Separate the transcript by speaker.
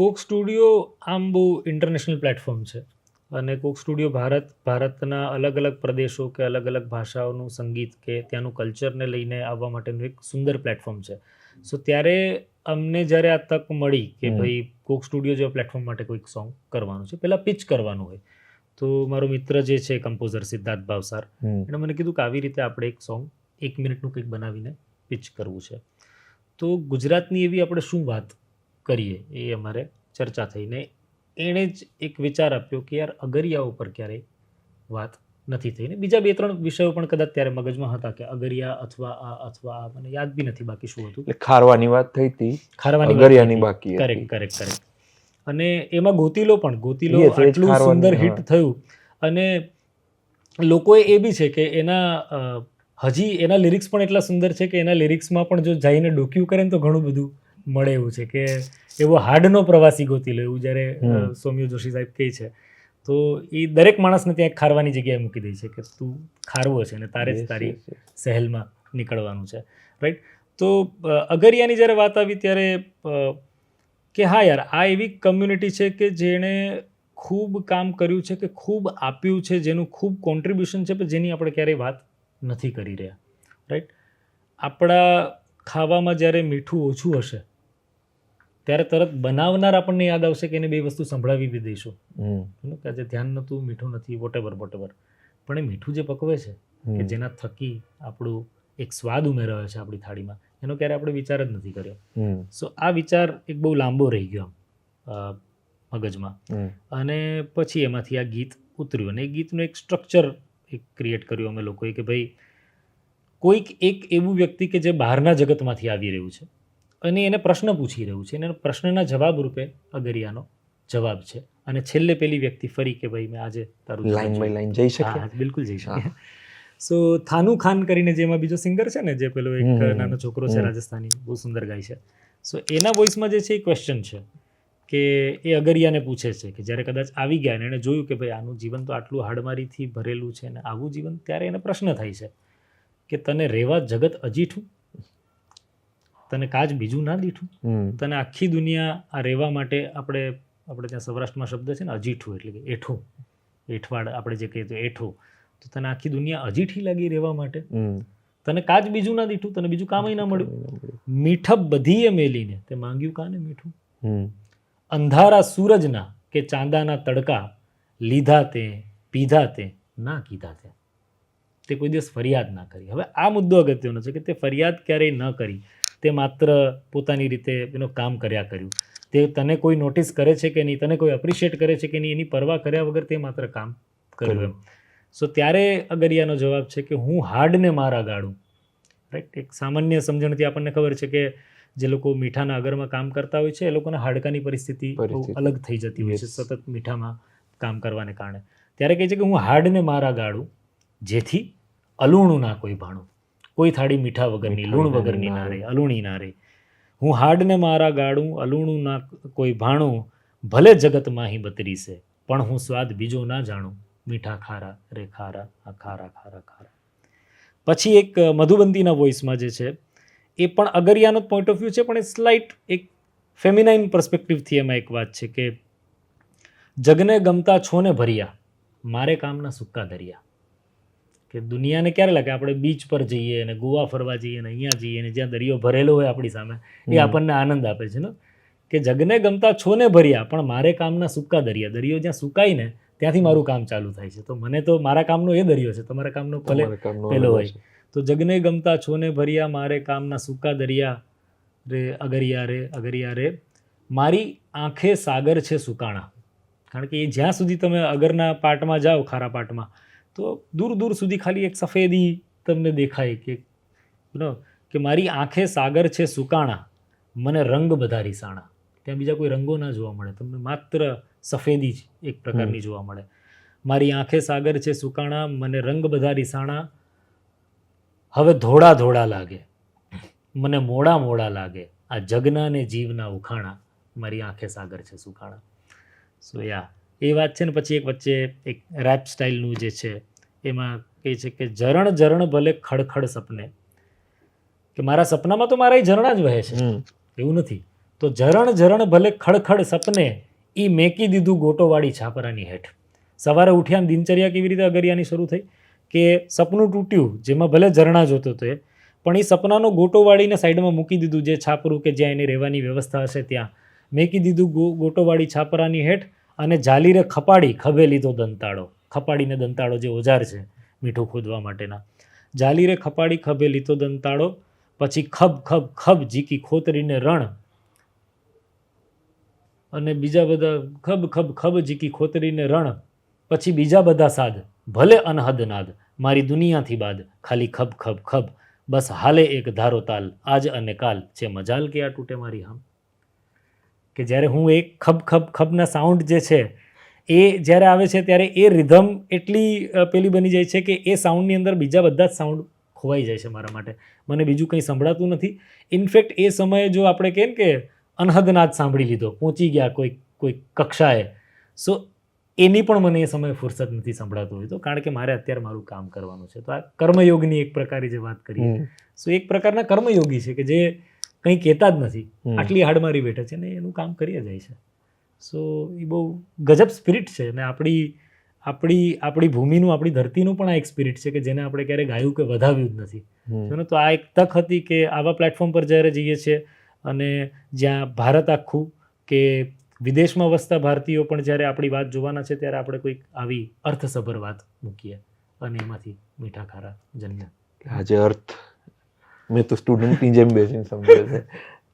Speaker 1: કોક studio આમ બહુ international platform છે. અને કોક સ્ટુડિયો ભારત ભારતના અલગ અલગ પ્રદેશો કે અલગ અલગ ભાષાઓનું સંગીત કે ત્યાંનું કલ્ચરને લઈને આવવા માટેનું એક સુંદર પ્લેટફોર્મ છે. સો ત્યારે અમને જ્યારે આ તક મળી કે ભાઈ કોક સ્ટુડિયો જેવા પ્લેટફોર્મ માટે કોઈક સોંગ કરવાનું છે પહેલાં પિચ કરવાનું હોય. તો મારો મિત્ર જે છે કમ્પોઝર સિદ્ધાર્થ ભાવસાર. એણે મને કીધું કે આવી રીતે આપણે એક સોંગ એક મિનિટનું કંઈક બનાવીને પિચ કરવું છે. તો ગુજરાતની એવી આપણે શું વાત કરીએ એ અમારે ચર્ચા થઈને એણે જ એક વિચાર આપ્યો કે યાર અગરિયા ઉપર ક્યારેય વાત નથી થઈ ને બીજા બે ત્રણ વિષયો પણ કદાચ ત્યારે મગજમાં હતા કે અગરિયા અથવા આ અથવા આ મને યાદ બી નથી બાકી શું હતું.
Speaker 2: ખારવાની વાત થઈ હતી
Speaker 1: ખારવાની
Speaker 2: અગરિયાની બાકી
Speaker 1: કરેક્ટ કરેક્ટ કરેક્ટ અને એમાં ગોતીલો પણ ગોતીલો
Speaker 2: એટલું
Speaker 1: આટલું સુંદર હિટ થયું. અને લોકોએ એ બી છે કે એના હજી એના લિરિક્સ પણ એટલા સુંદર છે કે એના લિરિક્સમાં પણ જો જઈને ડોક્યુ કરે ને તો ઘણું બધું મળે એવું છે કે એવો હાર્ડનો પ્રવાસી ગોતી લો એવું જ્યારે સૌમ્ય જોશી સાહેબ કહે છે. તો એ દરેક માણસને ત્યાં ખારવાની જગ્યાએ મૂકી દે છે કે તું ખારવો છે અને તારે જ તારી. સહેલમાં નીકળવાનું છે. રાઈટ તો અગરિયાની જ્યારે વાત આવી ત્યારે કે હા યાર આ એવી કમ્યુનિટી છે કે જેણે ખૂબ કામ કર્યું છે કે ખૂબ આપ્યું છે જેનું ખૂબ કોન્ટ્રીબ્યુશન છે પણ જેની આપણે ક્યારેય વાત નથી કરી રહ્યા. રાઈટ આપણા ખાવામાં જ્યારે મીઠું ઓછું હશે ત્યારે તરત બનાવનાર આપણને યાદ આવશે કે એને બે વસ્તુ સંભળાવી બી દઈશું. કે આજે ધ્યાન નહોતું મીઠું નથી વોટેવર વોટેવર પણ એ મીઠું જે પકવે છે કે જેના થકી આપણું એક સ્વાદ ઉમેરાયો છે આપણી થાળીમાં એનો ક્યારે આપણે વિચાર જ નથી કર્યો.
Speaker 2: હમ.
Speaker 1: સો આ વિચાર એક બહુ લાંબો રહી ગયો આમ, મગજમાં. અને પછી એમાંથી આ ગીત ઉતર્યું. અને એ ગીતનું એક સ્ટ્રક્ચર એક ક્રિએટ કર્યું અમે લોકોએ કે ભાઈ કોઈક એક એવું વ્યક્તિ કે જે બહારના જગતમાંથી આવી રહ્યું છે. અને એને પ્રશ્ન પૂછી રહ્યું છે. અને પ્રશ્નના જવાબ રૂપે અગરિયાનો જવાબ છે. અને છેલ્લે પેલી વ્યક્તિ ફરી કે ભાઈ મેં આજે તારું
Speaker 2: લાઈન બાય લાઈન જઈ શકે
Speaker 1: બિલકુલ જઈ શકે સો થાનુ ખાન કરીને જેમાં બીજો સિંગર છે ને જે પેલો એક નાનો છોકરો છે રાજસ્થાની બહુ સુંદર ગાય છે. સો એના વોઇસમાં જે છે એ ક્વેશ્ચન છે કે એ અગરિયાને પૂછે છે કે જ્યારે કદાચ આવી ગયા ને એણે જોયું કે ભાઈ આનું જીવન તો આટલું હાડમારીથી ભરેલું છે ને આવું જીવન ત્યારે એને પ્રશ્ન થાય છે કે તને રહેવા જગત અજીઠું? તને કાજ બીજું ના દીઠું? તને આખી દુનિયા આ રહેવા માટે આપણે આપણે ત્યાં સૌરાષ્ટ્રમાં શબ્દ છે ને અજીઠું એટલે કે એઠું. એઠવાડ આપણે જે કહીએ તો એઠું. તો તને આખી દુનિયા અજીઠી લાગી રહેવા માટે? તને કાજ બીજું ના દીઠું તને બીજું કામય ના મળ્યું. મીઠપ બધીએ મેલીને. તે માંગ્યું કાને મીઠું? અંધારા સૂરજના કે ચાંદાના તડકા લીધા તે પીધા તે ના કીધા તે. તે કોઈ દિવસ ફરિયાદ ના કરી. હવે આ મુદ્દો અગત્યનો છે કે તે ફરિયાદ ક્યારેય ન કરી. તે માત્ર પોતાની રીતે એનું કામ કર્યા કર્યું. તે તને કોઈ નોટિસ કરે છે કે નહીં? તને કોઈ એપ્રિશિએટ કરે છે કે નહીં? એની પરવા કર્યા વગર તે માત્ર કામ કર્યું એમ. સો ત્યારે અગરિયાનો જવાબ છે કે હું હાર્ડને મારા ગાડું રાઈટ એક સામાન્ય સમજણથી આપણને ખબર છે કે જે લોકો મીઠાના અગરમાં કામ કરતા હોય છે એ લોકોના હાડકાની પરિસ્થિતિ અલગ થઈ જતી હોય છે સતત મીઠામાં કામ કરવાને કારણે. ત્યારે કહે છે કે હું હાર્ડને મારા ગાડું જેથી અલૂણું ના કોઈ ભાણું. કોઈ થાળી મીઠા વગરની લૂણ
Speaker 2: વગરની ના રહે.
Speaker 1: રહે. ના રહે. હું હાર્ડને મારા ગાડું અલુણું ના કોઈ ભાણું ભલે જગતમાં અહીં બતરીશે પણ હું સ્વાદ બીજો ના જાણું. મીઠા ખારા રે ખારા આ ખારા ખારા ખારા. પછી એક અ, મધુબંતીના વોઇસમાં જે છે એ પણ અગરિયાનો પોઈન્ટ ઓફ વ્યૂ છે પણ એ સ્લાઇટ એક ફેમિનાઇન પર્સપેક્ટિવથી એમાં એક વાત છે કે જગને ગમતા છોને ભર્યા મારે કામના સુક્કા દરિયા કે દુનિયાને ક્યારે લાગે? આપણે બીચ પર જઈએ અને ગોવા ફરવા જઈએ અને અહીંયા જઈએ અને જ્યાં દરિયો ભરેલો હોય આપણી સામે એ આપણને આનંદ આપે છે ને કે જગને ગમતા છોને ભર્યા પણ મારે કામના સૂકા દરિયા દરિયો જ્યાં સુકાય ને ત્યાંથી મારું કામ ચાલુ થાય છે. તો મને તો મારા કામનો એ દરિયો છે તમારા કામનો ભલે પેલો હોય. તો જગને ગમતા છોને ભર્યા મારે કામના સૂકા દરિયા રે અગરિયા રે અગરિયા રે મારી આંખે સાગર છે સુકાણા. કારણ કે એ જ્યાં સુધી તમે અગરના પાટમાં જાઓ ખારા પાટમાં તો દૂર દૂર સુધી ખાલી એક સફેદી તમને દેખાય કે કે મારી આંખે સાગર છે સુકાણા મને રંગ બધા રીસાણા ત્યાં બીજા કોઈ રંગો ના જોવા મળે. તમને માત્ર સફેદી જ એક પ્રકારની જોવા મળે. મારી આંખે સાગર છે સુકાણા મને રંગ બધા રીસાણા હવે ધોળા ધોળા લાગે. મને મોડા મોડા લાગે. આ જગના ને જીવના ઉખાણા. મારી આંખે સાગર છે સુખાણા સો યા એ વાત છે ને પછી એક વચ્ચે એક રેપ સ્ટાઇલનું જે છે એમાં કહે છે કે ઝરણ ઝરણ ભલે ખડખડ સપને. કે મારા સપનામાં તો મારા એ ઝરણા જ વહે છે. એવું નથી. તો ઝરણ ઝરણ ભલે ખડખડ સપને એ મેકી દીધું ગોટોવાળી છાપરાની હેઠ. સવારે ઉઠ્યા દિનચર્યા કેવી રીતે અગરિયાની શરૂ થઈ? કે સપનું તૂટ્યું જેમાં ભલે ઝરણા જોતો તો એ પણ એ સપનાનો ગોટો વાળીને સાઈડમાં મૂકી દીધું જે છાપરું કે જ્યાં એની રહેવાની વ્યવસ્થા હશે ત્યાં. મેકી દીધું ગો ગોટોવાળી છાપરાની હેઠ અને જાલીરે ખપાડી ખભે લીધો દંતાળો. ખપાડીને દંતાળો જે ઓજાર છે, મીઠું ખોદવા માટેના. જાલીરે ખપાડી ખભે લીધો દંતાળો, પછી ખબ ખબ ખબ જીકી ખોતરીને રણ અને બીજા બધા ખબ ખબ ખબ જીકી ખોતરીને રણ, પછી બીજા બધા સાદ, ભલે અનહદ નાદ, મારી દુનિયાથી બાદ, ખાલી ખબ ખબ ખબ બસ હાલે એક ધારો તાલ, આજ અને કાલ છે મજાલ કે આ તૂટે મારી હમ. કે જ્યારે હું એક ખબ ખબ ખબના સાઉન્ડ જે છે એ જ્યારે આવે છે ત્યારે એ રિધમ એટલી પેલી બની જાય છે કે એ સાઉન્ડની અંદર બીજા બધા જ સાઉન્ડ ખોવાઈ જાય છે મારા માટે. મને બીજું કંઈ સંભળાતું નથી. ઇનફેક્ટ એ સમયે જો આપણે કહીએ કે અનહદનાદ સાંભળી લીધો પહોંચી ગયા કોઈ કોઈ કક્ષાએ સો એની પણ મને એ સમયે ફુરસત નથી સંભળાતું હોય તો કારણ કે મારે અત્યારે મારું કામ કરવાનું છે. તો આ કર્મયોગની એક પ્રકારે જે વાત કરીએ સો એક પ્રકારના કર્મયોગી છે કે જે કંઈ કહેતા જ નથી. આટલી હાડમારી બેઠે છે ને એનું કામ કરીએ જાય છે. સો એ બહુ ગજબ સ્પિરિટ છે અને આપણી આપણી આપણી ભૂમિનું આપણી ધરતીનું પણ આ એક સ્પિરિટ છે કે જેને આપણે ક્યારેય ગાયું કે વધાવ્યું જ નથી. તો આ એક તક હતી કે આવા પ્લેટફોર્મ પર જ્યારે જઈએ છીએ અને જ્યાં ભારત આખું કે વિદેશમાં વસતા ભારતીયો પણ જ્યારે આપણી વાત જોવાના છે ત્યારે આપણે કોઈક આવી અર્થસભર વાત મૂકીએ અને એમાંથી મીઠા ખારા જન્મ્યા.
Speaker 2: આજે અર્થ મેં તો સ્ટુડન્ટની જેમ બેસીને સમજ્યો છે